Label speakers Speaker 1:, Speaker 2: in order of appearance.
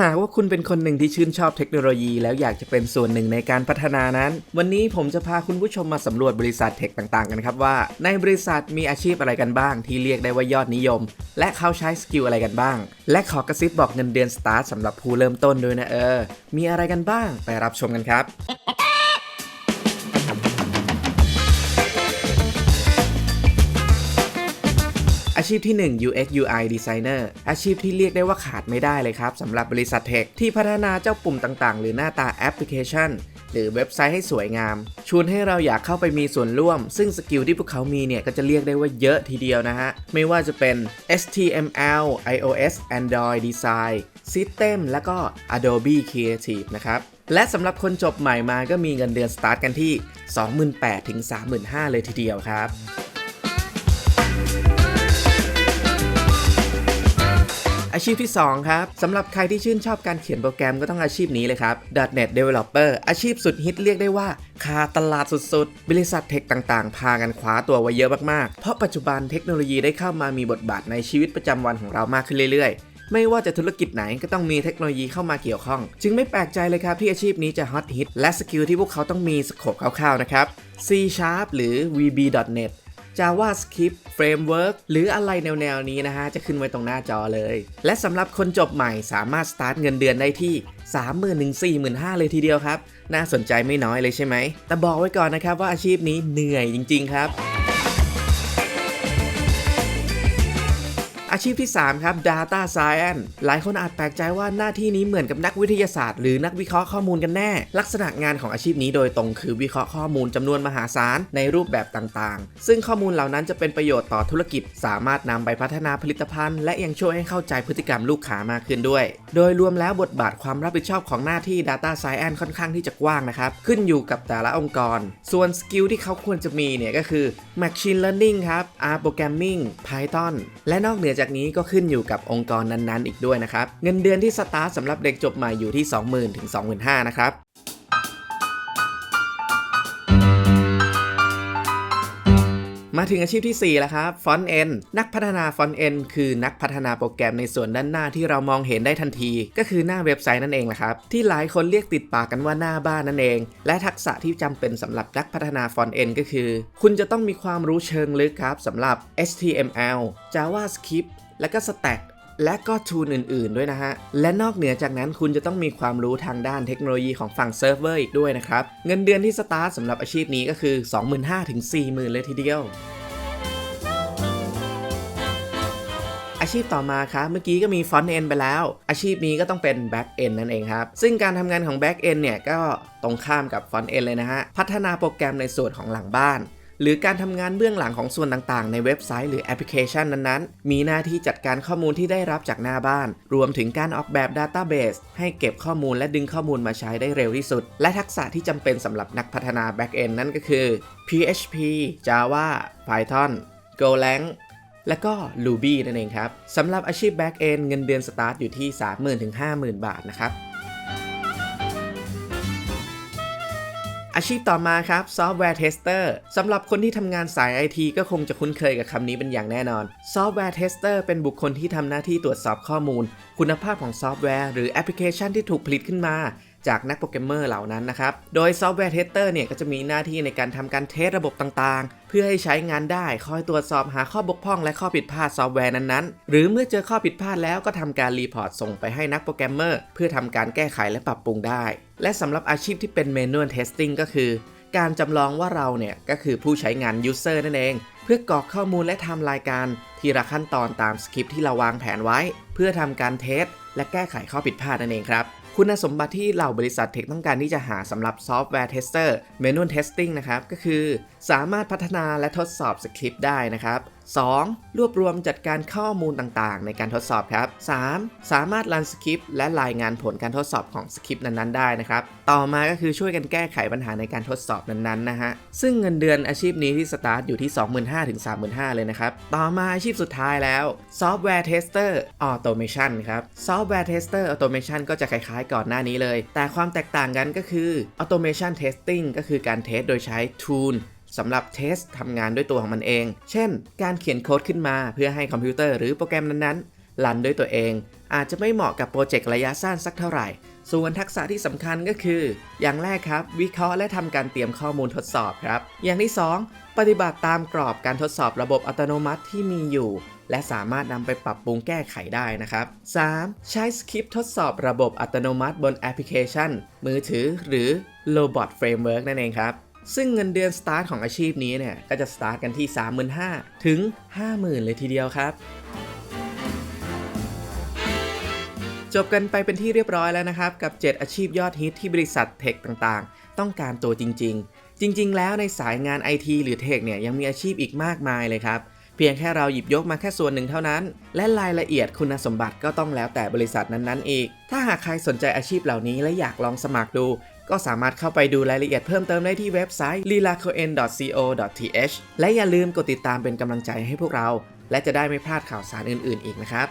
Speaker 1: หากว่าคุณเป็นคนหนึ่งที่ชื่นชอบเทคโนโลยี แล้วอยากจะเป็นส่วนหนึ่งในการพัฒนานั้น วันนี้ผมจะพาคุณผู้ชมมาสำรวจบริษัทเทคต่างๆกันครับว่า ในบริษัทมีอาชีพอะไรกันบ้าง ที่เรียกได้ว่ายอดนิยม และเขาใช้สกิลอะไรกันบ้าง และขอกระซิบบอกเงินเดือนสตาร์ทสำหรับผู้เริ่มต้นด้วยนะเออ มีอะไรกันบ้างไปรับชมกันครับ อาชีพที่ 1 UX UI Designer อาชีพที่เรียกได้ว่าขาดไม่ได้เลยครับสำหรับบริษัทเทคที่พัฒนาเจ้าปุ่มต่างๆ หรือหน้าตาแอปพลิเคชัน หรือเว็บไซต์ให้สวยงาม ชวนให้เราอยากเข้าไปมีส่วนร่วม ซึ่งสกิลที่พวกเขามีเนี่ย ก็จะเรียกได้ว่าเยอะทีเดียวนะฮะ ไม่ว่าจะเป็น HTML iOS Android Design System แล้วก็ Adobe Creative นะครับและสำหรับคนจบใหม่มาก็มีเงินเดือนสตาร์ทกันที่ 28,000ถึง35,000 เลยทีเดียวครับ อาชีพที่ 2 ครับสำหรับใครที่ชื่นชอบการเขียนโปรแกรมก็ต้องอาชีพนี้เลยครับ .NET Developer อาชีพสุดฮิตเรียกได้ว่าคาตลาดสุดๆ บริษัทเทคต่างๆ พากันคว้าตัวไว้เยอะมากๆ เพราะปัจจุบันเทคโนโลยีได้เข้ามามีบทบาทในชีวิตประจำวันของเรามากขึ้นเรื่อยๆไม่ว่าจะธุรกิจไหนก็ต้องมีเทคโนโลยีเข้ามาเกี่ยวข้อง จึงไม่แปลกใจเลยครับที่อาชีพนี้จะฮอตฮิตและสกิลที่พวกเขาต้องมีสโคปคร่าวๆนะครับ C Sharp หรือ VB.NET JavaScript Framework หรืออะไรแนวๆนี้นะฮะ จะขึ้นไว้ตรงหน้าจอเลย และสำหรับคนจบใหม่สามารถสตาร์ทเงินเดือนได้ที่ 30,000ถึง45,000 เลยทีเดียวครับ น่าสนใจไม่น้อยเลยใช่ไหม แต่บอกไว้ก่อนนะครับว่าอาชีพนี้เหนื่อยจริง ๆ ครับ ชีพที่ 3 ครับ Data Science หลายคนอาจแปลกใจว่าหน้าที่นี้เหมือนกับนักวิทยาศาสตร์หรือนักวิเคราะห์ข้อมูลกันแน่ ลักษณะงานของอาชีพนี้โดยตรงคือวิเคราะห์ข้อมูลจำนวนมหาศาลในรูปแบบต่างๆ ซึ่งข้อมูลเหล่านั้นจะเป็นประโยชน์ต่อธุรกิจ สามารถนำไปพัฒนาผลิตภัณฑ์ และยังช่วยให้เข้าใจพฤติกรรมลูกค้ามากขึ้นด้วย โดยรวมแล้วบทบาทความรับผิดชอบของหน้าที่ Data Science ค่อนข้างที่จะกว้างนะครับขึ้นอยู่กับแต่ละองค์กร ส่วนสกิลที่เขาควรจะมีเนี่ยก็คือ Machine Learning ครับ R Programming Python และนอกเหนือจากนี้ก็ขึ้นอยู่กับองค์กรนั้นๆ อีกด้วยนะครับ เงินเดือนที่สตาร์ทสำหรับเด็กจบใหม่อยู่ที่ 20,000ถึง25,000นะครับมาถึงอาชีพที่ 4 แล้วครับฟอนต์เอนนักพัฒนาฟอนต์เอนคือนักพัฒนาโปรแกรมในส่วนด้านหน้าที่เรามองเห็นได้ทันที ก็คือหน้าเว็บไซต์นั่นเองแหละครับ ที่หลายคนเรียกติดปากกันว่าหน้าบ้านนั่นเอง และทักษะที่จำเป็นสำหรับนักพัฒนาฟอนต์เอนก็คือ คุณจะต้องมีความรู้เชิงลึกครับสำหรับ HTML JavaScript และก็ Stack และก็ทูลอื่นๆด้วยนะฮะ และนอกเหนือจากนั้นคุณจะต้องมีความรู้ทางด้านเทคโนโลยีของฝั่งเซิร์ฟเวอร์อีกด้วยนะครับ เงินเดือนที่สตาร์ทสำหรับอาชีพนี้ก็คือ 25,000ถึง40,000 เลยทีเดียว อาชีพต่อมาครับเมื่อกี้ก็มีฟอนต์เอนไปแล้ว อาชีพนี้ก็ต้องเป็นแบ็กเอนนั่นเองครับ ซึ่งการทำงานของแบ็กเอนเนี่ยก็ตรงข้ามกับฟอนต์เอนเลยนะฮะ พัฒนาโปรแกรมในส่วนของหลังบ้าน หรือการทำงานเบื้องหลังของส่วนต่างๆ ในเว็บไซต์หรือแอปพลิเคชันนั้นๆ มีหน้าที่จัดการข้อมูลที่ได้รับจากหน้าบ้าน รวมถึงการออกแบบ Database ให้เก็บข้อมูลและดึงข้อมูลมาใช้ได้เร็วที่สุด และทักษะที่จำเป็นสำหรับนักพัฒนา Backend นั่นก็คือ PHP Java Python Golang และก็ Ruby นั่นเองครับสำหรับอาชีพ Backend เงินเดือนสตาร์ทอยู่ที่ 30,000ถึง50,000 บาทนะครับ อาชีพต่อมาครับซอฟต์แวร์เทสเตอร์สำหรับคนที่ทำงานสายไอทีก็คงจะคุ้นเคยกับคำนี้เป็นอย่างแน่นอนซอฟต์แวร์เทสเตอร์เป็นบุคคลที่ทำหน้าที่ตรวจสอบข้อมูล คุณภาพของซอฟต์แวร์หรือแอปพลิเคชันที่ถูกผลิตขึ้นมา จากนักโปรแกรมเมอร์เหล่านั้นนะครับ โดยซอฟต์แวร์เทสเตอร์เนี่ยก็จะมีหน้าที่ในการทำการเทสระบบต่างๆ เพื่อให้ใช้งานได้คอยตรวจสอบหาข้อบกพร่องและข้อผิดพลาดซอฟต์แวร์นั้นๆ หรือเมื่อเจอข้อผิดพลาดแล้วก็ทำการรีพอร์ตส่งไปให้นักโปรแกรมเมอร์เพื่อทำการแก้ไขและปรับปรุงได้ และสำหรับอาชีพที่เป็น manual testing ก็คือ การจำลองว่าเราเนี่ยก็คือผู้ใช้งาน user นั่นเองเพื่อกรอกข้อมูลและทำรายการทีละขั้นตอนตามสคริปที่เราวางแผนไว้ เพื่อทำการเทสและแก้ไขข้อผิดพลาดนั่นเองครับ คุณสมบัติที่เหล่าบริษัทเทคต้องการที่จะหาสำหรับซอฟต์แวร์เทสเตอร์เมนู testing นะครับ ก็คือ สามารถพัฒนาและทดสอบสคริปต์ได้นะครับ 2. รวบรวมจัดการข้อมูลต่างๆ ในการทดสอบครับ 3. สามารถรันสคริปต์และรายงานผลการทดสอบของสคริปต์นั้นๆ ได้นะครับ ต่อมาก็คือช่วยกันแก้ไขปัญหาในการทดสอบนั้นๆ นะฮะ ซึ่งเงินเดือนอาชีพนี้ที่สตาร์ทอยู่ที่ 25,000ถึง35,000 เลยนะครับ ต่อมาอาชีพสุดท้ายแล้วซอฟต์แวร์เทสเตอร์ออโตเมชันครับ ซอฟต์แวร์เทสเตอร์ออโตเมชันก็จะคล้ายๆ ก่อนหน้านี้เลย แต่ความแตกต่างกันก็คือออโตเมชันเทสติ้งก็คือการเทสโดยใช้ tool สำหรับเทสทำงานด้วยตัวของมันเอง เช่น การเขียนโค้ดขึ้นมาเพื่อให้คอมพิวเตอร์หรือโปรแกรมนั้นๆลันด้วยตัวเอง อาจจะไม่เหมาะกับโปรเจกต์ระยะสั้นสักเท่าไหร่ ส่วนทักษะที่สำคัญก็คือ อย่างแรกครับ วิเคราะห์และทำการเตรียมข้อมูลทดสอบครับ อย่างที่ 2 ปฏิบัติตามกรอบการทดสอบระบบอัตโนมัติที่มีอยู่และสามารถนำไปปรับปรุงแก้ไขได้นะครับ 3. ใช้สคริปต์ทดสอบระบบอัตโนมัติบนแอปพลิเคชัน มือถือหรือ Robot Framework นั่นเองครับ ซึ่งเงินเดือนสตาร์ทของอาชีพนี้เนี่ยก็จะสตาร์ทกันที่ 35,000 ถึง 50,000 เลยทีเดียวครับ จบกันไปเป็นที่เรียบร้อยแล้วนะครับ กับ 7 อาชีพยอดฮิตที่บริษัทเทคต่างๆ ต้องการตัวจริง ๆ จริง ๆ แล้วในสายงาน IT หรือเทคเนี่ยยังมีอาชีพอีกมากมายเลยครับเพียงแค่เราหยิบยกมาแค่ส่วนหนึ่งเท่านั้น และรายละเอียดคุณสมบัติก็ต้องแล้วแต่บริษัทนั้นๆอีก ถ้าหากใครสนใจอาชีพเหล่านี้และอยากลองสมัครดู ก็สามารถเข้าไปดูรายละเอียดเพิ่มเติมได้ที่เว็บไซต์ lilacoen.co.th และอย่าลืมกดติดตามเป็นกำลังใจให้พวกเรา และจะได้ไม่พลาดข่าวสารอื่นๆ อีกนะครับ